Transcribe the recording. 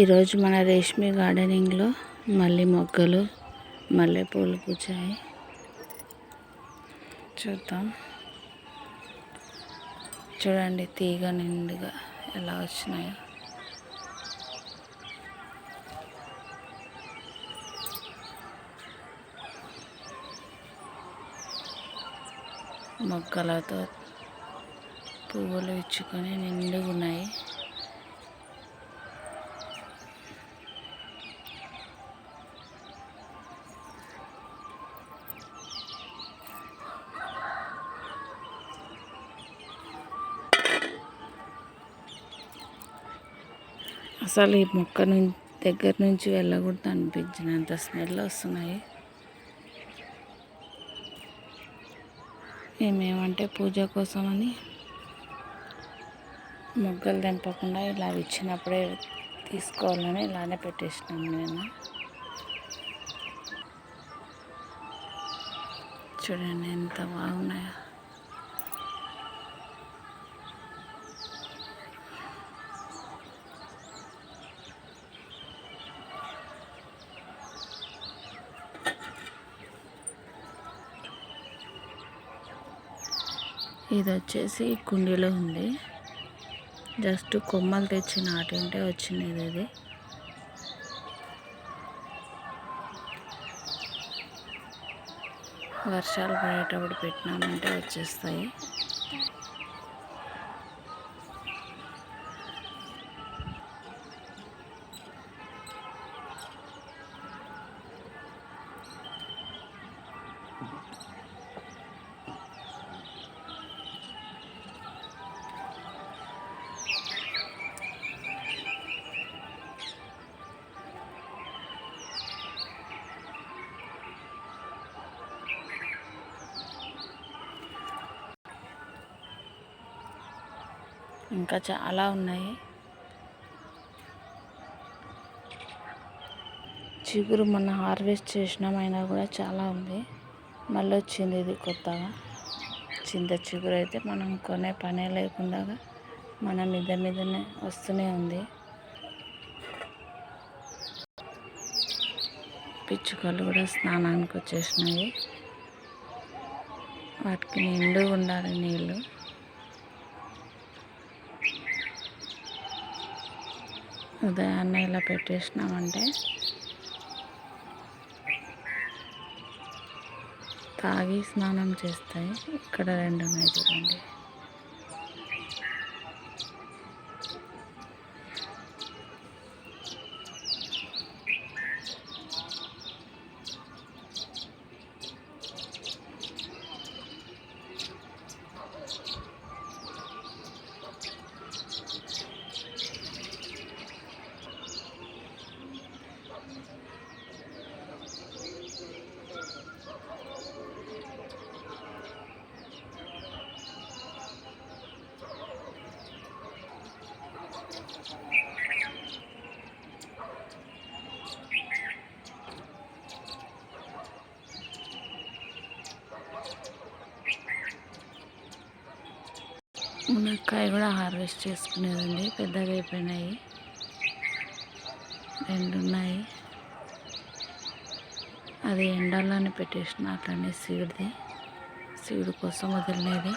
ఈరోజు మన రేష్మి గార్డెనింగ్లో మళ్ళీ మొగ్గలు మల్లెపూలు పూచాయి. చూద్దాం. చూడండి తీగ నిండుగా ఎలా వచ్చినాయో. మొగ్గలతో పువ్వులు ఇచ్చుకొని నిండుగా ఉన్నాయి అసలు ఈ మొక్క నుంచి దగ్గర నుంచి వెళ్ళకూడదు అనిపించినంత స్మెల్ వస్తున్నాయి. మేమేమంటే పూజ కోసమని మొగ్గలు తెంపకుండా ఇలా ఇచ్చినప్పుడే తీసుకోవాలని ఇలానే పెట్టేసినాం నేను. చూడండి ఎంత బాగున్నాయో. ఇది వచ్చేసి కుండీలో ఉంది. జస్ట్ కొమ్మలు తెచ్చి నాటింటే వచ్చింది ఇది. వర్షాలు పడేటప్పుడు పెట్టినామంటే వచ్చేస్తాయి. ఇంకా చాలా ఉన్నాయి. చిగురు మొన్న హార్వెస్ట్ చేసినామైనా కూడా చాలా ఉంది. మళ్ళీ వచ్చింది ఇది కొత్తగా. చింత చిగురు అయితే మనం కొనే పనే లేకుండా మన మీద మీదనే వస్తూనే ఉంది. పిచ్చుకలు కూడా స్నానానికి వచ్చేసినాయి. వాటికి నిండు ఉండాలి నీళ్ళు. ఉదయాన్నే ఇలా పెట్టేసినామంటే తాగి స్నానం చేస్తాయి. ఇక్కడ రెండు ఉన్నాయి చూడండి. మునక్కాయ కూడా హార్వెస్ట్ చేసుకునేదండి. పెద్దగా అయిపోయినాయి. రెండు ఉన్నాయి అది ఎండల్లోనే పెట్టేసిన అట్లనే సీడ్ది. సీడ్ కోసం వదిలినది.